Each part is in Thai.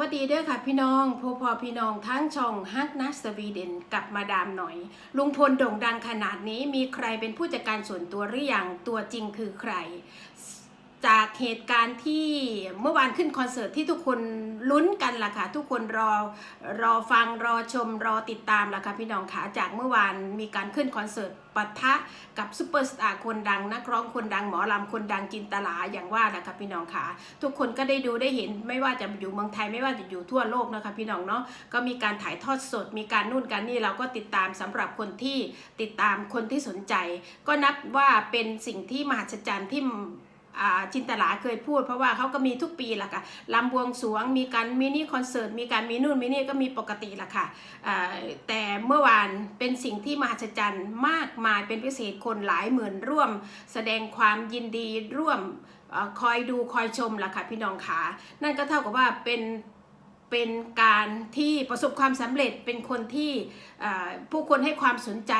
วัสดีเด้อค่ะพี่น้องพอพอพี่น้องทั้งช่องฮักนัสสวีเดนกับมาดามหน่อย ลุงพลโด่งดังขนาดนี้มีใครเป็นผู้จัดการส่วนตัวหรือยังตัวจริงคือใคร จากเหตุการณ์ที่เมื่อวานขึ้นคอนเสิร์ตที่ทุกคนลุ้นกันล่ะค่ะ ทุกคนรอรอฟังรอชมรอติดตามล่ะค่ะพี่น้องค่ะจากเมื่อวานมีการขึ้นคอนเสิร์ต ปะทะกับซูเปอร์สตาร์คนดัง นักร้องคนดังหมอลำคนดังจินตลาอย่างว่านะคะพี่น้องค่ะ ทุกคนก็ได้ดูได้เห็นไม่ว่าจะอยู่เมืองไทยไม่ว่าจะอยู่ทั่วโลกนะคะพี่น้องเนาะก็มีการถ่ายทอดสด มีการนู่นการนี่เราก็ติดตามสำหรับคนที่ติดตามคนที่สนใจ ก็นับว่าเป็นสิ่งที่มหัศจรรย์ที่ จินตลาเคยพูด เพราะว่าเขาก็มีทุกปีแหละค่ะลำบวงสวงมีการมินิคอนเสิร์ตมีการมีนู่นมินี่ก็มีปกติแหละค่ะแต่เมื่อวานเป็นสิ่งที่มหัศจรรย์มากมายเป็นพิเศษคนหลายหมื่นร่วม แสดงความยินดีร่วมอคอยดูคอยชมล่ะค่ะพี่น้องขานั่นก็เท่ากับว่าเป็น เป็นการที่ประสบความสำเร็จเป็นคนที่ผู้คนให้ความสนใจ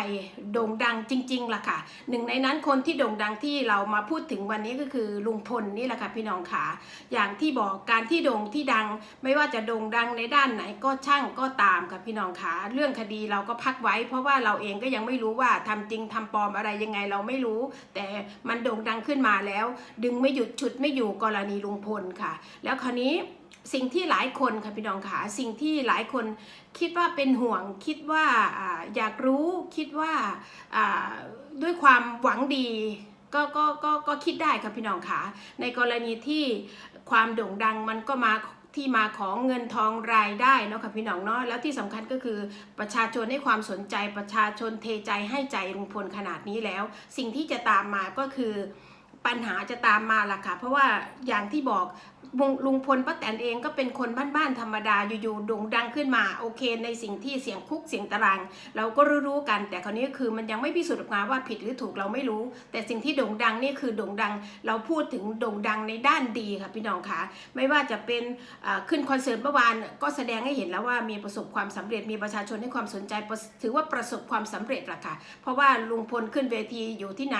โด่งดังจริงๆล่ะค่ะหนึ่งในนั้นคนที่โด่งดังที่เรามาพูดถึงวันนี้ก็คือลุงพลนี่แหละค่ะพี่น้องขาอย่างที่บอกการที่โด่งที่ดังไม่ว่าจะโด่งดังในด้านไหนก็ช่างก็ตามค่ะพี่น้องขาเรื่องคดีเราก็พักไว้ เพราะว่าเราเองก็ยังไม่รู้ว่าทำจริงทำปลอมอะไรยังไงเราไม่รู้ แต่มันโด่งดังขึ้นมาแล้ว ดึงไม่หยุดฉุดไม่อยู่กรณีลุงพลค่ะ แล้วคราวนี้ สิ่งที่หลายคนค่ะพี่น้องขาสิ่งที่หลายคนคิดว่าเป็นห่วง คิดว่าออยากรู้คิดว่าด้วยความหวังดีก็ก็ก็ก็คิดได้ค่ะพี่น้องขาในกรณีที่ความโด่งดังมันก็มาที่มาของเงินทองรายได้เนาะค่ะพี่น้องเนาะแล้วที่สำคัญก็คือประชาชนให้ความสนใจประชาชนเทใจให้ใจลุงพลขนาดนี้แล้ว สิ่งที่จะตามมาก็คือ ปัญหาจะตามมาล่ะค่ะ เพราะว่าอย่างที่บอกลุงพลป้าแตนเองก็เป็นคนบ้านๆธรรมดาอยู่ๆโด่งดังขึ้นมาโอเคในสิ่งที่เสียงคุกเสียงตาราง เราก็รู้ๆกัน แต่คราวนี้คือมันยังไม่พิสูจน์ออกมาว่าผิดหรือถูกเราไม่รู้ แต่สิ่งที่โด่งดังนี่คือโด่งดัง เราพูดถึงโด่งดังในด้านดีค่ะพี่น้องคะไม่ว่าจะเป็นขึ้นคอนเสิร์ตเมื่อวานก็แสดงให้เห็นแล้วว่ามีประสบความสำเร็จมีประชาชนให้ความสนใจ ถือว่าประสบความสำเร็จละค่ะเพราะว่าลุงพลขึ้นเวทีอยู่ที่ไหน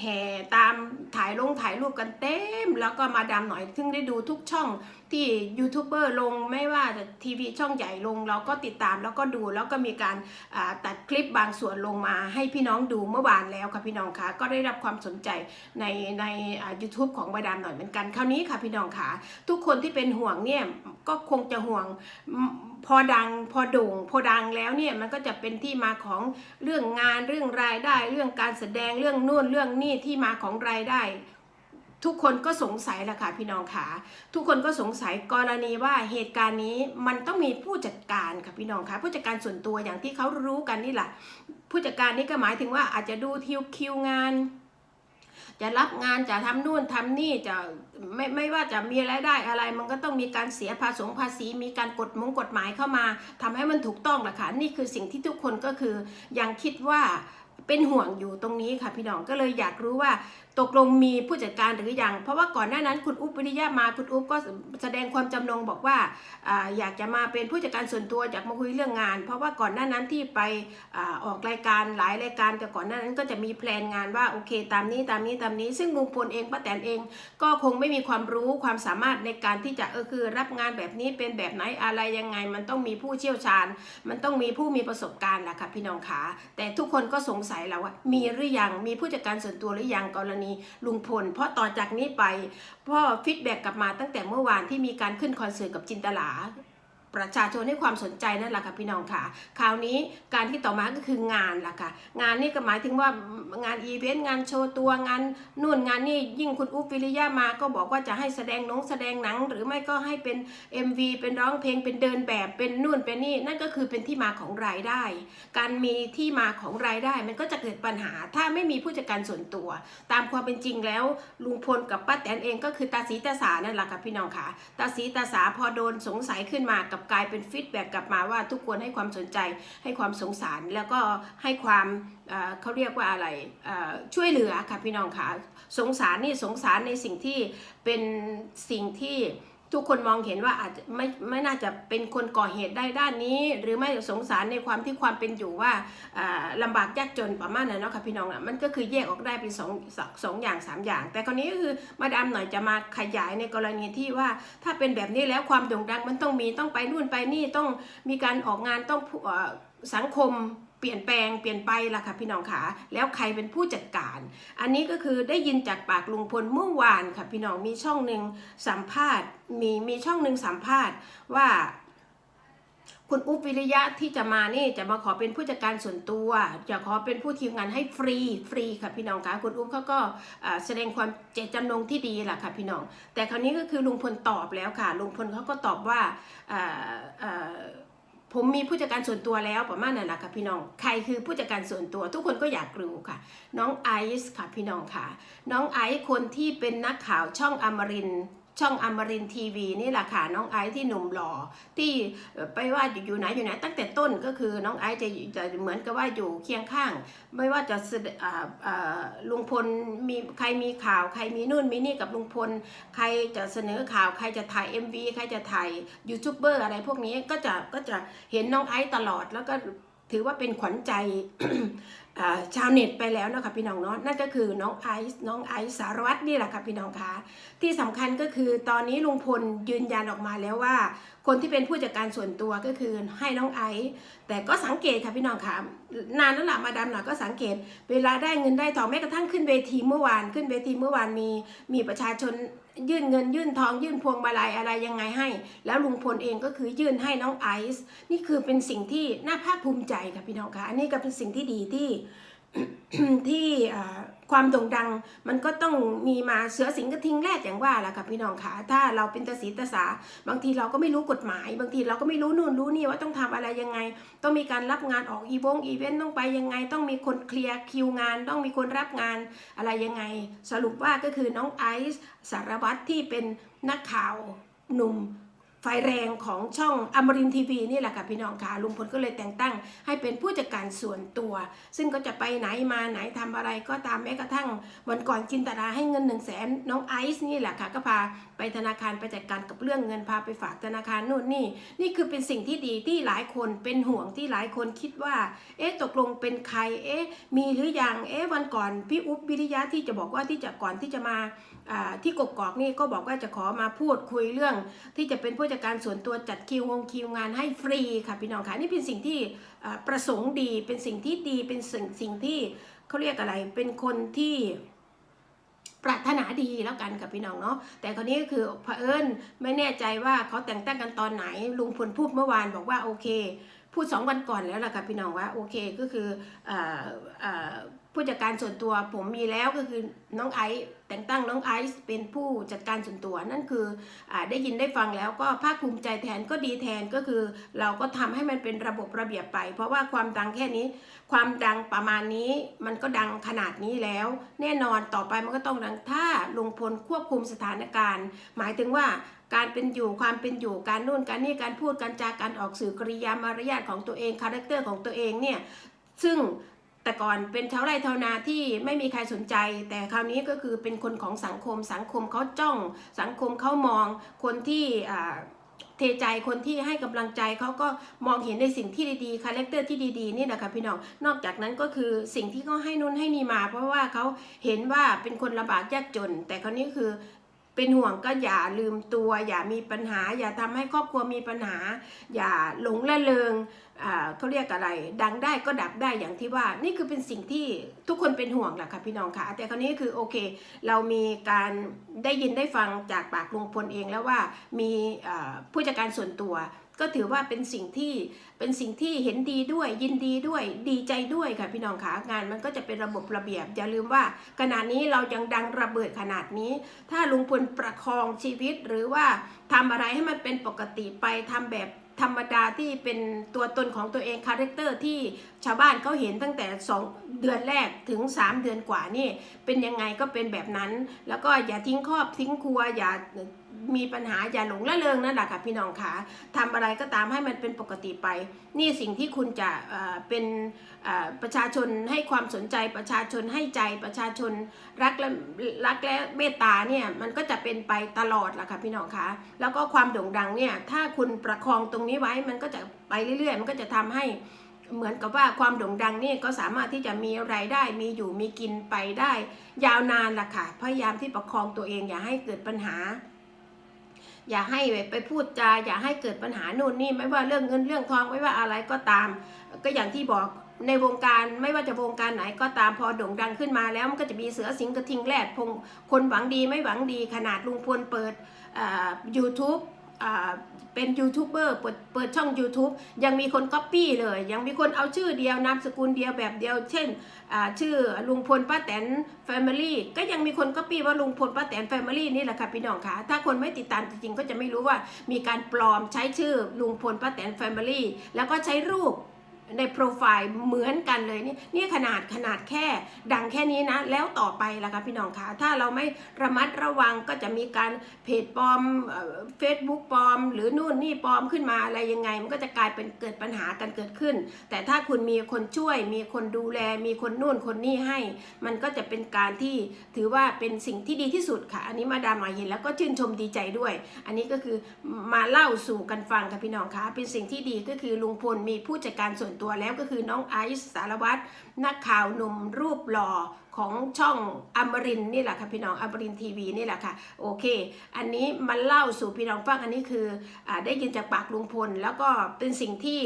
แห่ตามถ่ายลงถ่ายรูปกันเต็ม แล้วก็มาดามหน่อยซึ่งได้ดูทุกช่องที่ยูทูบเบอร์ลงไม่ว่าทีวีช่องใหญ่ลง เราก็ติดตามแล้วก็ดูแล้วก็มีการตัดคลิปบางส่วนลงมาให้พี่น้องดูเมื่อวานแล้วค่ะพี่น้องคะก็ได้รับความสนใจในในยูทูบของมาดามหน่อยเหมือนกันคราวนี้ค่ะพี่น้องคะทุกคนที่เป็นห่วงเนี่ย ก็คงจะห่วงพอดังพอโด่งพอดังแล้วเนี่ยมันก็จะเป็นที่มาของเรื่องงานเรื่องรายได้ เรื่องการแสดงเรื่องนู่นเรื่องนี่ที่มาของรายได้ ทุกคนก็สงสัยแหละค่ะพี่น้องขาทุกคนก็สงสัยกรณีว่าเหตุการณ์นี้มันต้องมีผู้จัดการค่ะพี่น้องคะผู้จัดการส่วนตัวอย่างที่เขารู้กันนี่แหละผู้จัดการนี่ก็หมายถึงว่าอาจจะดูทิวคิวงาน จะรับงานจะทำนู่นทำนี่จะไม่ไม่ว่าจะมีรายได้อะไร มันก็ต้องมีการเสียภาษีภาษี มีการกฎมงกฎหมายเข้ามาทำให้มันถูกต้องแหละค่ะนี่คือสิ่งที่ทุกคนก็คือยังคิดว่าเป็นห่วงอยู่ตรงนี้ค่ะพี่น้องก็เลยอยากรู้ว่า ตกลงมีผู้จัดการหรือยัง เพราะว่าก่อนหน้านั้นคุณอุ๊บวิริยะมาคุณอุ๊บก็แสดงความจำนงบอกว่าออยากจะมาเป็นผู้จัดการส่วนตัวอยากมาคุยเรื่องงาน เพราะว่าก่อนหน้านั้นที่ไปอออกรายการหลายรายการแต่ก่อนหน้านั้นก็จะมีแพลนงานว่าโอเค ตามนี้ตามนี้ตามนี้ซึ่งลุงพลเองป้าแตนเอง ก็คงไม่มีความรู้ความสามารถในการที่จะเออคือรับงานแบบนี้เป็นแบบไหนอะไรยังไง มันต้องมีผู้เชี่ยวชาญ มันต้องมีผู้มีประสบการณ์แหละค่ะพี่น้องขาแต่ทุกคนก็สงสัยแล้วว่ามีหรือยังมีผู้จัดการส่วนตัวหรือยังกรณีลุงพล เพราะต่อจากนี้ไปพ่อฟีดแบ็กกลับมาตั้งแต่เมื่อวานที่มีการขึ้นคอนเสิร์ตกับจินตลา ประชาชนให้ความสนใจนั่นแหละค่ะพี่น้องค่ะ คราวนี้การที่ต่อมาก็คืองานล่ะค่ะ งานนี่ก็หมายถึงว่างานอีเวนต์งานโชว์ตัวงานนู่นงานนี่ยิ่งคุณอุ๊บวิริยะมาก็บอกว่าจะให้แสดงหนงแสดงหนัง หรือไม่ก็ให้เป็น MV เป็นร้องเพลงเป็นเดินแบบเป็นนู่นเป็นนี่นั่นก็คือเป็นที่มาของรายได้ การมีที่มาของรายได้มันก็จะเกิดปัญหา ถ้าไม่มีผู้จัดการส่วนตัว ตามความเป็นจริงแล้วลุงพลกับป้าแตนเองก็คือตาสีตาสานั่นแหละค่ะพี่น้องค่ะ ตาสีตาสาพอโดนสงสัยขึ้นมากับกลายเป็นฟีดแบ็กกลับมาว่าทุกคนให้ความสนใจให้ความสงสาร แล้วก็ให้ความเขาเรียกว่าอะไรช่วยเหลือค่ะพี่น้องค่ะสงสารนี่สงสารในสิ่งที่เป็นสิ่งที่ ทุกคนมองเห็นว่าอาจจะไม่ไม่น่าจะเป็นคนก่อเหตุได้ด้านนี้ หรือไม่สงสารในความที่ความเป็นอยู่ว่าอ่าลำบากยากจนประมาณนั้นเนาะค่ะพี่น้องอะมันก็คือแยกออกได้เป็นสองสองสองอย่างสามอย่าง แต่คราวนี้ก็คือมาดามหน่อยจะมาขยายในกรณีที่ว่าถ้าเป็นแบบนี้แล้วความโด่งดังมันต้องมีต้องไปนู่นไปนี่ต้องมีการออกงานต้องอ สังคมเปลี่ยนแปลงเปลี่ยนไปล่ะค่ะพี่น้องขาแล้วใครเป็นผู้จัดการ อันนี้ก็คือได้ยินจากปากลุงพลเมื่อวานค่ะพี่น้องมีช่องหนึ่งสัมภาษณ์มีมีช่องหนึ่งสัมภาษณ์ว่า คุณอุ๊บวิริยะที่จะมานี่จะมาขอเป็นผู้จัดการส่วนตัว จะขอเป็นผู้ทีมงานให้ฟรีฟรีค่ะพี่น้องคะคุณอุ๊บเขาก็แสดงความเจตจำนงที่ดีแหละค่ะพี่น้อง แต่คราวนี้ก็คือลุงพลตอบแล้วค่ะลุงพลเขาก็ตอบว่าอ่า ผมมีผู้จัดการส่วนตัวแล้วประมาณนั้นแหละค่ะพี่น้อง ใครคือผู้จัดการส่วนตัว ทุกคนก็อยากรู้ค่ะ น้องไอซ์ค่ะพี่น้องค่ะ น้องไอซ์คนที่เป็นนักข่าวช่องอมรินทร์ ช่องอมรินทีวีนี่แหละค่ะน้องไอซ์ที่หนุ่มหล่อที่เอ่อไปว่าอยู่ไหนอยู่ไหนตั้งแต่ต้นก็คือน้องไอซ์จะจะเหมือนกับว่าอยู่เคียงข้าง ไม่ว่าจะลุงพลมีใครมีข่าว ใครมีนู่นมีนี่กับลุงพล ใครจะเสนอข่าวใครจะถ่าย MV ใครจะถ่ายยูทูบเบอร์อะไรพวกนี้ก็จะก็จะเห็นน้องไอซ์ตลอดแล้วก็ถือว่าเป็นขวัญใจ ชาวเน็ตไปแล้วนะคะพี่น้องเนาะนั่นก็คือน้องไอซ์น้องไอซ์สารวัตรนี่แหละค่ะพี่น้องคะที่สำคัญก็คือตอนนี้ลุงพลยืนยันออกมาแล้วว่า คนที่เป็นผู้จัดการส่วนตัวก็คือให้น้องไอซ์แต่ก็สังเกตค่ะพี่น้องคะนานแล้วล่ะมาดามหน่อยก็สังเกต เวลาได้เงินได้ทองแม้กระทั่งขึ้นเวทีเมื่อวาน ขึ้นเวทีเมื่อวานมีมีประชาชน ยื่นเงินยื่นทองยื่นพวงมาลัยอะไรยังไงให้ แล้วลุงพลเองก็คือยื่นให้น้องไอซ์นี่คือเป็นสิ่งที่น่าภาคภูมิใจค่ะพี่น้องค่ะอันนี้ก็เป็นสิ่งที่ดีที่ที่ ความโด่งดังมันก็ต้องมีมาเสือสิงกระทิงแรกอย่างว่าแหละค่ะพี่น้องค่ะถ้าเราเป็นตาสีตาสาบางทีเราก็ไม่รู้กฎหมาย บางทีเราก็ไม่รู้นู่นรู้นี่ว่าต้องทำอะไรยังไง ต้องมีการรับงานออกอีวงอีเวนต์ต้องไปยังไง ต้องมีคนเคลียร์คิวงาน ต้องมีคนรับงานอะไรยังไง สรุปว่าก็คือน้องไอซ์สารวัตรที่เป็นนักข่าวหนุ่ม ไฟแรงของช่องอมรินทีวีนี่แหละค่ะพี่น้องค่ะลุงพลก็เลยแต่งตั้ง ให้เป็นผู้จัดการส่วนตัว ซึ่งก็จะไปไหนมาไหนทำอะไรก็ตามแม้กระทั่งวันก่อนจินตราให้เงินหนึ่งแสนน้องไอซ์นี่แหละค่ะก็พา ไปธนาคารไปจัดการกับเรื่องเงินพาไปฝากธนาคารนู่นนี่ นี่คือเป็นสิ่งที่ดีที่หลายคนเป็นห่วงที่หลายคนคิดว่า เอ๊ะตกลงเป็นใครเอ๊ะมีหรือยังเอ๊ะวันก่อนพี่อุ๊บวิริยะที่จะบอกว่าที่จะก่อนที่จะมาที่กกอกนี่ก็บอกว่าจะขอมาพูดคุยเรื่อง ที่จะเป็นผู้จัดการส่วนตัวจัดคิวงคิวงานให้ฟรีค่ะพี่น้องค่ะนี่เป็นสิ่งที่ประสงค์ดีเป็นสิ่งที่ดีเป็นสิ่งสิ่งที่เขาเรียกอะไรเป็นคนที่ ปรารถนาดีแล้วกันกับพี่น้องเนาะแต่คราวนี้ก็คือเผอิญไม่แน่ใจว่าเขาแต่งตั้งกันตอนไหนลุงพลพูดเมื่อวานบอกว่าโอเค พูดสองวันก่อนแล้วล่ะค่ะพี่น้องว่าโอเคก็คือออ ผู้จัดการส่วนตัวผมมีแล้วก็คือน้องไอซ์แต่งตั้งน้องไอซ์เป็นผู้จัดการส่วนตัวนั่นคืออได้ยินได้ฟังแล้วก็ภาคภูมิใจแทนก็ดีแทนก็คือ เราก็ทำให้มันเป็นระบบระเบียบไป เพราะว่าความดังแค่นี้ ความดังประมาณนี้มันก็ดังขนาดนี้แล้ว แน่นอนต่อไปมันก็ต้องดังถ้าลุงพลควบคุมสถานการณ์ หมายถึงว่าการเป็นอยู่ความเป็นอยู่การนู่นการนี่การพูดการจาการออกสื่อกริยามารยาทของตัวเองคาแรคเตอร์ของตัวเองเนี่ยซึ่ง แต่ก่อนเป็นชาวไร่ชาวนาที่ไม่มีใครสนใจ แต่คราวนี้ก็คือเป็นคนของสังคม สังคมเขาจ้อง สังคมเขามองคนที่เทใจคนที่ให้กำลังใจเขาก็มองเห็นในสิ่งที่ดีๆคาแรคเตอร์ที่ดีๆนี่นะคะพี่น้องนอกจากนั้นก็คือสิ่งที่เขาให้นุ่นให้นี่มา เพราะว่าเขาเห็นว่าเป็นคนลำบากยากจน แต่คราวนี้คือเป็นห่วงก็อย่าลืมตัว อย่ามีปัญหา อย่าทำให้ครอบครัวมีปัญหา อย่าหลงละเลง เขาเรียกอะไร ดังได้ก็ดับได้อย่างที่ว่า นี่คือเป็นสิ่งที่ทุกคนเป็นห่วงแหละค่ะพี่น้องค่ะ แต่คราวนี้คือโอเค เรามีการได้ยินได้ฟังจากปากลุงพลเองแล้วว่ามีผู้จัดการส่วนตัว ก็ถือว่าเป็นสิ่งที่เป็นสิ่งที่เห็นดีด้วย ยินดีด้วยดีใจด้วยค่ะพี่น้องค่ะงานมันก็จะเป็นระบบระเบียบ อย่าลืมว่าขณะนี้เรายังดังระเบิดขนาดนี้ ถ้าลุงพลประคองชีวิตหรือว่าทำอะไรให้มันเป็นปกติไปทำแบบ ธรรมดาที่เป็นตัวตนของตัวเองคาแรคเตอร์ที่ชาวบ้านเขาเห็นตั้งแต่ 2 เดือนแรกถึง 3 เดือนกว่านี่เป็นยังไงก็เป็นแบบนั้น แล้วก็อย่าทิ้งครอบทิ้งครัวอย่ามีปัญหาอย่าหลงละเลงนั่นแหละค่ะพี่น้องคะทำอะไรก็ตามให้มันเป็นปกติไป นี่สิ่งที่คุณจะเป็นประชาชนให้ความสนใจประชาชนให้ใจประชาชนรักและรักและเมตตาเนี่ยมันก็จะเป็นไปตลอดล่ะค่ะพี่น้องคะแล้วก็ความโด่งดังเนี่ยถ้าคุณประคองตรงนี้ไว้มันก็จะไปเรื่อยๆ มันก็จะทำให้ เหมือนกับว่าความโด่งดังนี่ก็สามารถที่จะมีรายได้มีอยู่มีกินไปได้ ยาวนานล่ะค่ะพยายามที่ประคองตัวเองอย่าให้เกิดปัญหา อย่าให้ไปพูดจาอย่าให้เกิดปัญหาโน่นนี่ไม่ว่าเรื่องเงินเรื่องทองไม่ว่าอะไรก็ตาม ก็อย่างที่บอกในวงการไม่ว่าจะวงการไหนก็ตามพอโด่งดังขึ้นมาแล้วมันก็จะมีเสือสิงกระทิงแรดพงคนหวังดีไม่หวังดีขนาดลุงพลเปิดยูทูบ เป็นยูทูบเบอร์เปิดเปิดช่อง YouTube ยังมีคนก๊อปปี้เลย ยังมีคนเอาชื่อเดียวนามสกุลเดียวแบบเดียว เช่นชื่อลุงพลป้าแตนแฟมิลี่ก็ยังมีคนก๊อปปี้ว่าลุงพลป้าแตนแฟมิลี่นี่แหละค่ะพี่น้องคะถ้าคนไม่ติดตามจริงๆก็จะไม่รู้ว่ามีการปลอมใช้ชื่อลุงพลป้าแตนแฟมิลี่แล้วก็ใช้รูป ในโปรไฟล์เหมือนกันเลยนี่นี่ขนาดขนาดแค่ดังแค่นี้นะ แล้วต่อไปล่ะคะพี่น้องคะถ้าเราไม่ระมัดระวังก็จะมีการเพจปลอมเฟซบุ๊กปลอม หรือนู่นนี่ปลอมขึ้นมาอะไรยังไง มันก็จะกลายเป็นเกิดปัญหากันเกิดขึ้น แต่ถ้าคุณมีคนช่วย มีคนดูแล มีคนนู่นคนนี่ให้ มันก็จะเป็นการที่ถือว่าเป็นสิ่งที่ดีที่สุดค่ะ อันนี้มาดามหมายเห็นแล้วก็ชื่นชมดีใจด้วย อันนี้ก็คือมาเล่าสู่กันฟังค่ะพี่น้องคะเป็นสิ่งที่ดีก็คือลุงพลมีผู้จัดการส่วนตัวแล้วก็คือน้องไอซ์สารวัตรนักข่าวหนุ่มรูปหล่อของช่องอมรินนี่แหละค่ะพี่น้องอมรินทีวีนี่แหละค่ะโอเค อันนี้มาเล่าสู่พี่น้องฟังอันนี้คืออได้ยินจากปากลุงพล แล้วก็เป็นสิ่งที่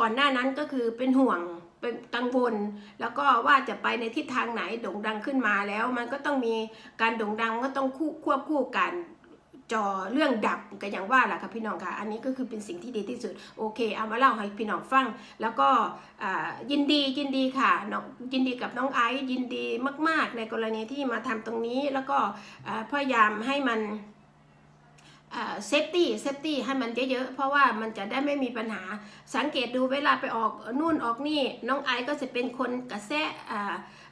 ก่อนหน้านั้นก็คือเป็นห่วงเป็นกังวล แล้วก็ว่าจะไปในทิศทางไหนโด่งดังขึ้นมาแล้ว มันก็ต้องมีการโด่งดังก็ต้องคู่ควบคู่กัน จอเรื่องดับก็อย่างว่าแหละค่ะพี่น้องค่ะ อันนี้ก็คือเป็นสิ่งที่ดีที่สุดโอเคเอามาเล่าให้พี่น้องฟัง แล้วก็อ่ายินดียินดีค่ะน้องยินดีกับน้องไอซ์ยินดีมาก ๆ ในกรณีที่มาทำตรงนี้ แล้วก็อ่าพยายามให้มันเซฟตี้เซฟตี้ให้มันเยอะๆ เพราะว่ามันจะได้ไม่มีปัญหาสังเกตดูเวลาไปออกนู่นออกนี่ น้องไอซ์ก็จะเป็นคนกระแสอ่าอ่า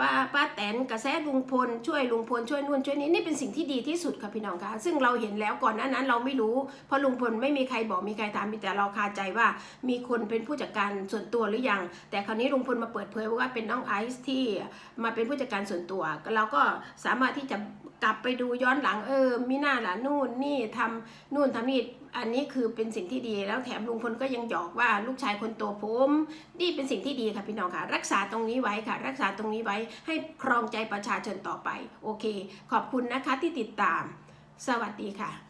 ป้าป้าแตนกระแสลุงพลช่วยลุงพลช่วยนู่นช่วยนี้นี่เป็นสิ่งที่ดีที่สุดค่ะพี่น้องคะซึ่งเราเห็นแล้วก่อนหน้านั้นเราไม่รู้ เพราะลุงพลไม่มีใครบอกมีใครถามมีแต่เราคาใจว่ามีคนเป็นผู้จัดการส่วนตัวหรือยัง แต่คราวนี้ลุงพลมาเปิดเผยว่าเป็นน้องไอซ์ที่มาเป็นผู้จัดการส่วนตัว เราก็สามารถที่จะกลับไปดูย้อนหลังเออมิน่าหล่ะนู่นนี่ทำนู่นทำนี่ อันนี้คือเป็นสิ่งที่ดีแล้วแถมลุงพลก็ยังหยอกว่าลูกชายคนโตผมนี่เป็นสิ่งที่ดีค่ะพี่น้องค่ะ รักษาตรงนี้ไว้ค่ะ รักษาตรงนี้ไว้ให้ครองใจประชาชนต่อไป โอเค ขอบคุณนะคะที่ติดตาม สวัสดีค่ะ